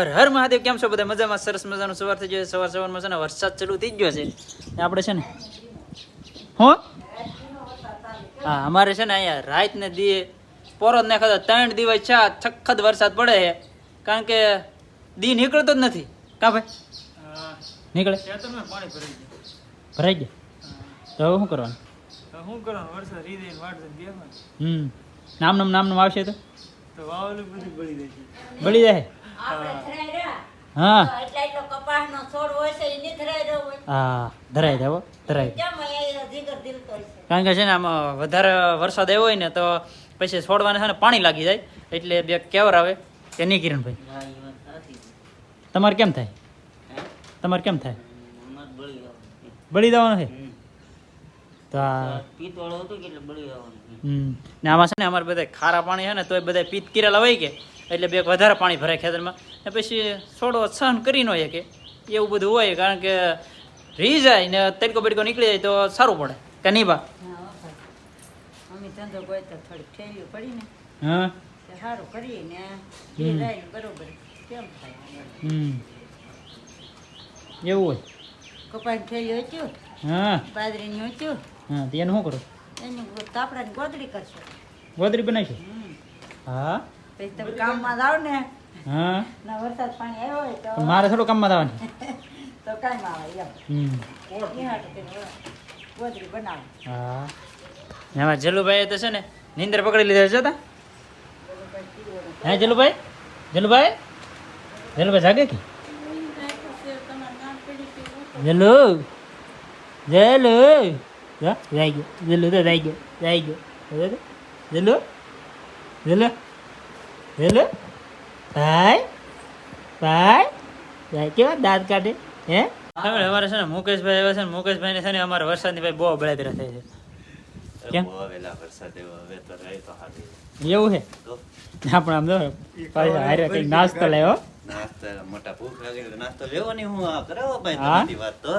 હર હર મહાદેવ કેમ છો બધા? મજામાં? સરસ મજાનું સવાર થઈ ગયો. સવાર સવારમાં છે ને વરસાદ ચાલુ થઈ ગયો છે. આપણે છે ને હો? હા અમારે છે ને અહીંયા રાત ને દીએ પોરો ને ખાતા ત્રણ દિવસ છે છખત વરસાદ પડે છે. કારણ કે દી નીકળતો જ નથી. કા ભાઈ? નીકળે? ભરાઈ ગયા. તો શું કરવાનું? શું કરવાનું? વરસાદ રીદે વાટ હમ. નામ નામ નામ નામ આવશે તો? તો વાવલું બધું બળી જાય બળી જાય. હા. તો એટલે એટલો કપાસનો છોડ હોય છે, ઈ નિખરાઈ રહ્યો હોય. હા ધરાય હોય છે? કારણ કે છે ને આમાં વધારે વરસાદ આવ્યો હોય ને તો પછી છોડવાને છે ને પાણી લાગી જાય. એટલે બે કેવર આવે. કે નહીં કિરણભાઈ? તમારે કેમ થાય? તમારે કેમ થાય? બળી જવાનું છે. તો ને આમાં છે ને અમારે બધા ખારા પાણી છે ને તોય બધા પીત કિરેલા હોય કે? એટલે બે વધારે પાણી ભરાય ખેતરમાં. ને પછી થોડો સહન કરી ન શકે. એવું બધું હોય કારણ કે રહી જાય ને તડકો બડકો નીકળી જાય તો સારું પડે. કે નહીં બા? હા, સારું કરીએ ને. બરોબર. કેમ થાય? એવું હોય. કપાસની થેલી હોચ્યું હા. બાજરીની હોચ્યું હા તો એનું શું કરું? એની તાપડાની ગોદડી કરશો. ગોદરી બનાવીશું. હા? પછી તમે કામમાં જાઓ ને હા? ના વરસાદ પાણી આવ્યો હોય તો મારે થોડું કામમાં થવાની તો કાંઈ આવે એમ. બનાવો. હા. એમાં જલુભાઈ તો છે ને નીંદર પકડી લીધા છે તા હે જલુભાઈ? જલુભાઈ? જલુભાઈ જાગે કે? જલુ? જલુ? જાય ગયો. જલુ તો જાય ગયો જાય ગયો. જલુ? જલુ? જલુ ભાઈ ભાઈ ભાઈ કેવા દાંત કાઢે? હે? હવે અમારે છે ને મુકેશભાઈ આવ્યા છે ને મુકેશભાઈ ને છે ને અમારે વરસાદની ભાઈ બહુ બળતરા થઈ છે. કેમ? બહુ વહેલા વરસાદ એવો હવે તો રહે તો હારી. એવું છે? તો? આપણે આમ જો પાછા હારે કઈ નાસ્તો લેવો. નાસ્તો મોટા ભૂખ લાગી એટલે નાસ્તો લેવો નહીં હું આ કરાવો ભાઈ તમારી વાત તો.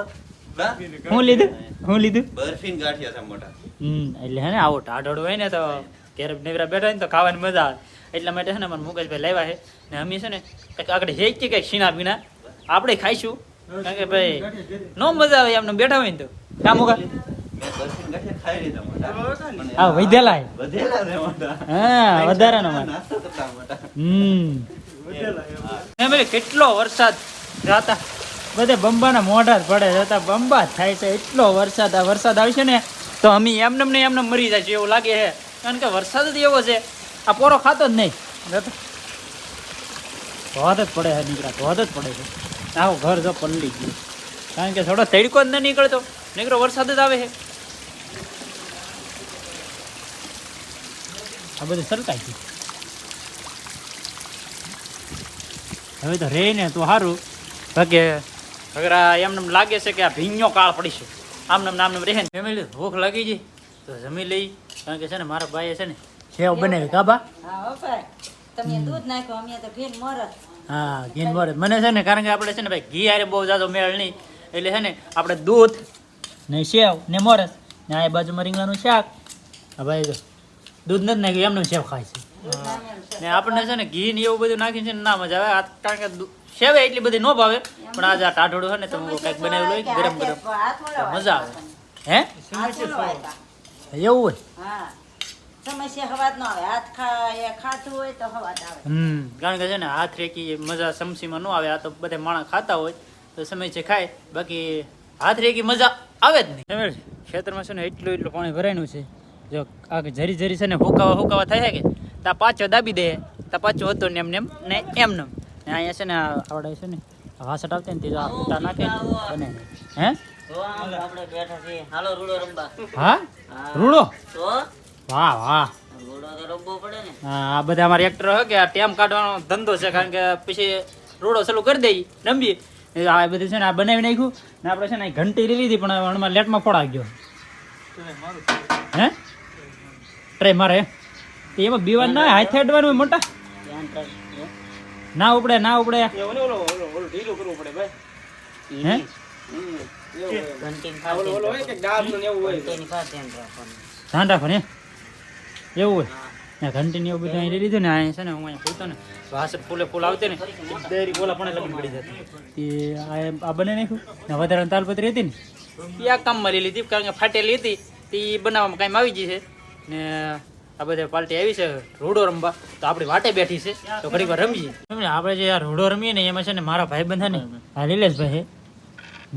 હું લીધું? હું લીધું? બરફીન ગાંઠિયા છે મોટા. હમ એટલે હે ને આવો ટાઢોડું હોય ને તો ઘેર નેવરા બેઠા હોય ને તો ખાવાની મજા આવે. એટલા માટે છે ને મને મુકેશભાઈ લાવ્યા છે. ને અમે છે ને કંઈક આગળ કે કંઈક શીણા પીણા આપણે ખાઈશું. કારણ કે ભાઈ, નો મજા આવે એમને બેઠા હોય ને તો. કામ મુકા હા, વધેલા હમ. કેટલો વરસાદ જાતા બધે બંબાના મોઢા જ પડે જતા બંબા થાય છે. એટલો વરસાદ, આ વરસાદ આવશે ને તો અમે એમને એમને મરી જાય છે એવું લાગે છે. કારણ કે વરસાદ જ એવો છે. આ પોરો ખાતો જ નહીં. ધોધ જ પડે છે નીકળા ધોધ જ પડે છે. આવો ઘર જો પલળી ગયું. કારણ કે થોડો તડકો જ ન નીકળતો. નીકળો, વરસાદ જ આવે છે. આ બધું સરકાય છે. હવે તો રે ને તો સારું બાકી અગર એમને એમ લાગે છે કે આ ભીંગનો કાળ પડીશું આમ આમને નામ રહે ને. ફેમિલી ભૂખ લાગી જઈ તો જમી લઈ. કારણ કે છે ને, મારા ભાઈએ છે ને સેવ બનાવી કાબા હા તમે દૂધ નાખો અમે તો ઘીન મરત. હા ઘી મોરે મને છે ને કારણ કે આપણે છે ને ભાઈ ઘી હારે બહુ જાજો મેળ નહીં. એટલે છે ને આપણે દૂધ ને સેવ ને મોરસ ને આ બાજુમાં રીંગણાનું શાક. હા ભાઈ જો દૂધ નથી નાખ્યું એમનું સેવ ખાય છે. ને આપણને છે ને ઘી ને એવું બધું નાખ્યું છે ને ના મજા આવે. આ કારણ કે સેવે એટલી બધી ન ભાવે પણ આજે આ ટાઢોડું છે ને તો હું કંઈક બનાવેલું હોય ગરમ ગરમ. મજા આવે. હે? એવું હોય? સમસ્યા હવાજ ન આવે. હાથ ખા ખાતું હોય તો આવે. હમ કારણ કે છે ને હાથ રેકી મજા સમસીમાં ન આવે. આ તો બધા માણસ ખાતા હોય તો સમય છે ખાય. બાકી હાથ રેકી મજા આવે જ નહીં. ખેતરમાં છે ને એટલું એટલું પાણી ભરાયેલું છે. જો આ જરી જરી છે ને હુકાવા હુકાવા થાય કે તા પાછો દાબી દે. તા પાછો હતો ને એમ ને એમ ને એમ ને ને અહીંયા છે ને આવડે છે ને વાસટ આવતી ને તે જો નાખે અને હે? હા. રૂડો? તો? વાહ વાહ. રૂડો તો રમવો પડે ને. હા આ બધા અમારે એક્ટર હોય કે આ ટેમ કાઢવાનો ધંધો છે કારણ કે પછી રોડો ચાલુ કરી દઈ રમીએ આ બધું છે ને આ બનાવી નાખ્યું ને આપણે છે ને ઘંટી લઈ લીધી પણ હમણાં લેટમાં ફોડા ગયો. હે? ટ્રે મારે. એમાં બીવાનું ના હોય, હાથે અડવાનું હોય મોટા. ના ઉપડે ના ઉપડે. હે? ધ્યાન રાખવાનું. એવું હોય. ને એવું બધું અહીં લીધું ને અહીંયા છે ને, હું અહીંયા પૂછતો ને વાસર ફૂલે ફૂલ આવતે ને ડેરી બોલા પણ લગ્ન પડી જતી. એ આ બને નાખ્યું. ને વધારે તાલપત્રી હતી ને એ આ કામમાં લઈ લીધી કારણ કે ફાટેલી હતી, તે બનાવવામાં કાંઈ આવી ગઈ છે. ને આ બધા પાર્ટી આવી છે, રૂડો રમવા. તો આપણી વાટે બેઠી છે, તો ઘણી વાર રમીએ. આપણે જે આ રૂડો રમીએ ને, એમાં છે ને મારા ભાઈ બંધા ને, આ લીલેશભાઈ છે.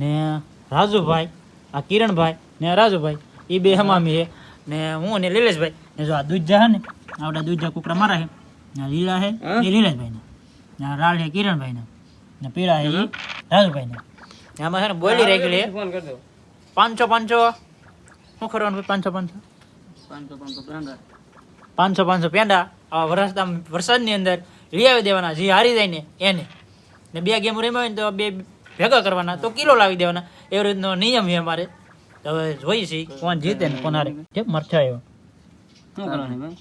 ને રાજુભાઈ, આ કિરણભાઈ ને રાજુભાઈ એ બે હમામી છે. ને હું ને લીલેશભાઈ. ને જો આ દૂધ જા ને આવડા દૂધજા કુકડા મારા છે ને લીલા છે એ લીલેશભાઈ ને લાલ છે કિરણભાઈ ને પીળા એ રાજુભાઈ ને આમાં છે ને બોલી રેગેલી છે ફોન કરી દો. પાંચસો પાંચસો. શું કરવાનું પાંચસો પાંચસો? પાંચસો પાંચસો પેંડા પાંચસો પાંચસો પેંડા આવા વરસાદ વરસાદની અંદર લઈ આવી દેવાના જે હારી જાય ને એને. ને બે ગેમ રમ્યા હોય ને તો બે ભેગા કરવાના તો કિલો લાવી દેવાના. એવી રીતનો નિયમ છે અમારે. હવે જોઈશી કોણ જીતે ને કોણ હારે. મરચા આવ્યો શું કરવાનું ભાઈ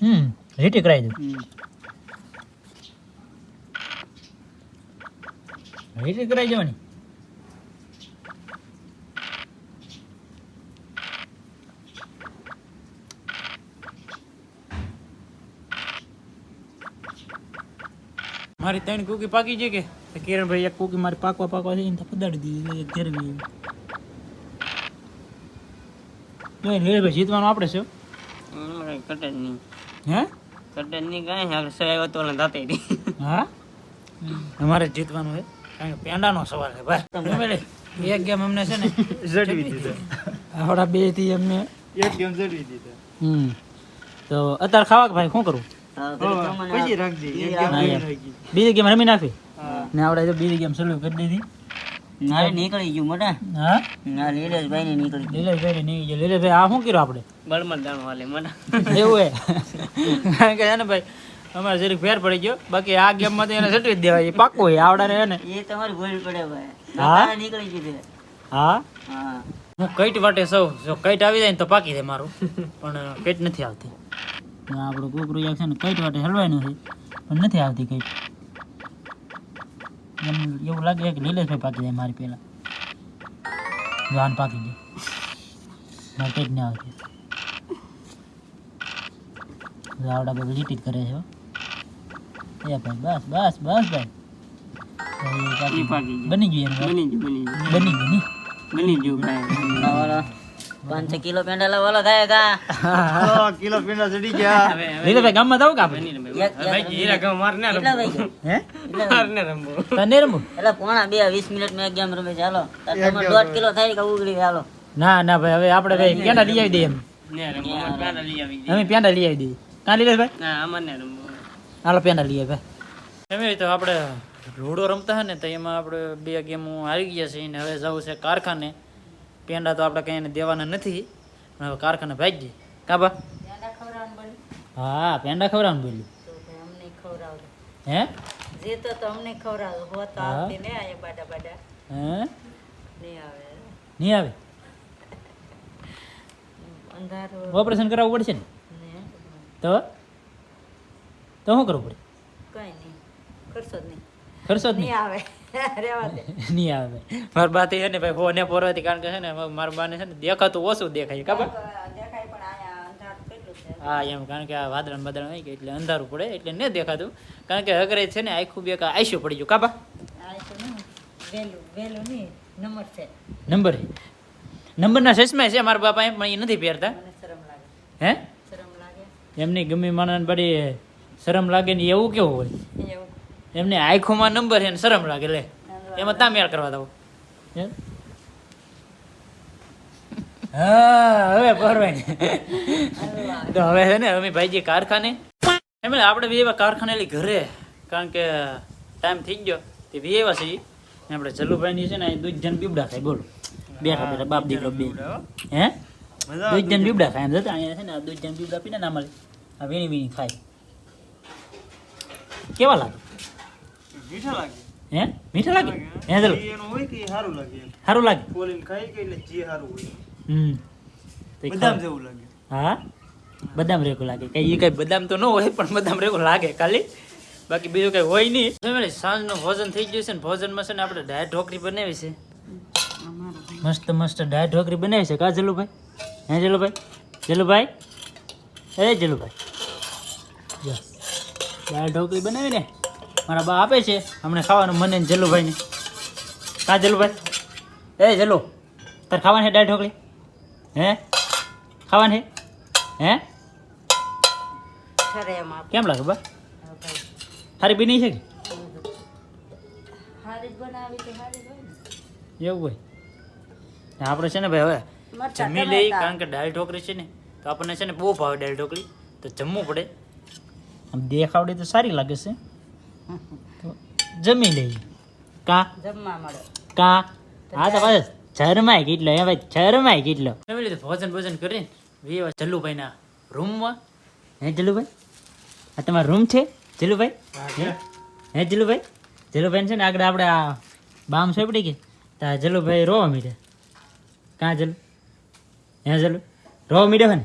હમ રીટી કરાવી દઉં. રીટી કરાવી દેવાની. મારી ત્રણ કુકી પાકી છે કે? કિરણભાઈ એક કુકી મારી પાકવા પાકવા છે એને તો પદાડી દીધી એક ઘેરવી ભાઈ જીતવાનું આપણે છે. કટે નહીં હે? કટે નહીં કાંઈ આપણે સવાય તો ને દાતે હા? અમારે જીતવાનું છે. કારણ કે પેંડાનો સવાલ છે. ભાઈ એક ગેમ અમને છે ને જડવી દીધો. આવડા બેથી અમને. એક ગેમ જડવી દીધો. હમ. તો અત્યારે ખાવા કે ભાઈ શું કરું? બીજી ગેમ રમી નાખી ને આવડે બીજી ગેમ શરૂ કરી દીધી. મારે નીકળી ગયું મોટા હા? ના લીલેશભાઈ ને નીકળી લીલેશભાઈ ગયો. લીલેશભાઈ આ શું કર્યું આપણે? બળમાં દાણો વાલે મોટા એવું હે? કારણ કે ને ભાઈ અમારે જરીક ફેર પડી ગયો. બાકી આ ગેમમાં તો એને સટવી જ દેવાય. હોય આવડાને ને. એ તમારી ભૂલ પડે ભાઈ. હા? નીકળી ગયું હા? હા. હું કઈટ વાટે સૌ જો કઈટ આવી જાય ને તો પાકી જાય મારું. પણ કઈટ નથી આવતી. આપણું કુકરું છે ને કઈટ વાટે હલવાય નથી. પણ નથી આવતી કઈટ. એમ એવું લાગે કે લીલેશભાઈ પાકી જાય મારી પહેલાં. જાન પાકી જાય મારે જ આવતી જો આવડા બધું લીટી જ કરે છે હો. એ ભાઈ બસ બસ બસ ભાઈ. તો એ પાકી ગયું. બની ગયું બની ગયું બની ગયું. બની ગયું બની ગયું પાંચસો કિલો પેંડા લાવવાનો થાય કા? કિલો પેંડા ચડી ગયા. લીલેશભાઈ ગામમાં જાવ કે આપણે? કેટલા ભાઈ હે? કેટલા તને રમવું એટલે પોણા બે વીસ મિનિટમાં એક ગેમ રમે ચાલો તમારે દોઢ કિલો થાય કે ઉગડી ચાલો ના ના ભાઈ હવે આપણે ભાઈ પેંડા લઈ આવી દઈએ એમ. અમે પેંડા લઈ આવી દઈએ. કાં લીલેશભાઈ હાલો પેંડા લઈ આવી ભાઈ. એમ તો આપણે લૂડો રમતા હે ને તો એમાં આપણે બે ગેમો હારી ગયા છે ને હવે જવું છે કારખાને. પેંડા તો આપણે કંઈ એને દેવાના નથી. પણ હવે કારખાને ભાગી કાબા પેંડા ખવડાવવાનું બને હા પેંડા ખવડાવવાનું બોલ્યું. હે? જે તો તમને અમને ખવડાવજો. હો તો હા. આવતી ને અહીંયા બાડા બાડા. હે? નહીં આવે. નહીં આવે? અંધારો. ઓપરેશન કરાવવું પડશે ને? ને? તો? તો શું કરવું પડે? કઈ નહીં. કરશો જ નહીં. ખર્ચો જ નહીં આવે. નહીં આવે. મારા બા છે ને ભાઈ હો ને પોરવાથી કારણ કે છે ને મારા બાને છે ને દેખાતું ઓછું દેખાય ખબર? હા એમ કારણ કે આ વાદળા વાદળ હોય કે એટલે અંધારું પડે એટલે ન દેખાતું. કારણ કે અગરે છે ને આખું બે આઈશું પડી ગયું કાબા નંબર છે. નંબર નંબરના ચશ્મા છે મારા બાપા એમ પણ એ નથી પહેરતા. હે? શરમ લાગે. એમને ગમે માણસ બડી શરમ લાગે ને એવું કેવું હોય? એમને આંખોમાં નંબર છે ને શરમ લાગે લે. એમાં તા મેળ કરવા દો. હા હવે પરવાય તો હવે છે ને અમે ભાઈજી કારખાને. એમ એટલે આપણે બી એવા કારખાને લઈ ઘરે કારણ કે ટાઈમ થઈ ગયો. તે બી એવા છીએ ને આપણે જલ્લુભાઈની છે ને અહીં દૂધ જન બીબડા ખાય બોલો. બેઠા બેઠા બાપ દીકરો બે. હે દૂધ જન બીબડા ખાય એમ જતા અહીંયા છે ને આ દૂધ જન બીબડા પીને ના મળે આ વીણી વીણી ખાય. કેવા લાગે? મીઠા લાગે. હે? મીઠા લાગે? હે ચલો. એનું હોય કે સારું લાગે સારું લાગે? બોલીને ખાઈ કે એટલે જે સારું હોય હમ. બદામ જેવું લાગે. હા? બદામ રેકો લાગે. કઈ એ કઈ બદામ તો ન હોય પણ બદામ રેકો લાગે ખાલી. બાકી બીજું કઈ હોય નહીં. ફેમિલી સાંજનું ભોજન થઈ ગયું છે ને ભોજનમાં છે ને આપણે ડાય ઢોકરી બનાવી છે. મસ્ત મસ્ત ડાય ઢોકરી બનાવી છે. કા જલુભાઈ? હે જલુભાઈ? જલુભાઈ? એ જલુભાઈ. ડાય ઢોકરી બનાવી ને મારા બા આપે છે. હમણાં ખાવાનું મને ને જલ્લુભાઈને કા જલ્લુભાઈ એ જલ્લુ તાર ખાવાની છે દાળ ઢોકળી? હે? ખાવાની છે હે? કેમ લાગે બા? છે કે? હારી જ બનાવી તો હારી જ હોય ને. એવું હોય. આપણે છે ને ભાઈ હવે જમી લઈ કારણ કે દાળ ઢોકળી છે ને તો આપણને છે ને બહુ ભાવે દાળ ઢોકળી તો જમવું પડે. આમ દેખાવડી તો સારી લાગે છે. જમી લઈએ. કા? જમવા મળે. કા? હા તો બસ. જરમાય કેટલો હે ભાઈ? જરમાય કેટલો? જમી લીધું. ભોજન ભોજન કરીને વીવા જલ્લુભાઈના રૂમમાં. હે જલ્લુભાઈ? આ તમારો રૂમ છે? જલ્લુભાઈ? હે? હે? જલ્લુભાઈ? જલ્લુભાઈ છે ને આગળ આપણે આ બામ સોપડી ગઈ તા જલ્લુભાઈ રોવા મીડે. કાં જલ્લુ? હે જલ્લુ? રોવા મીડે હોય ને?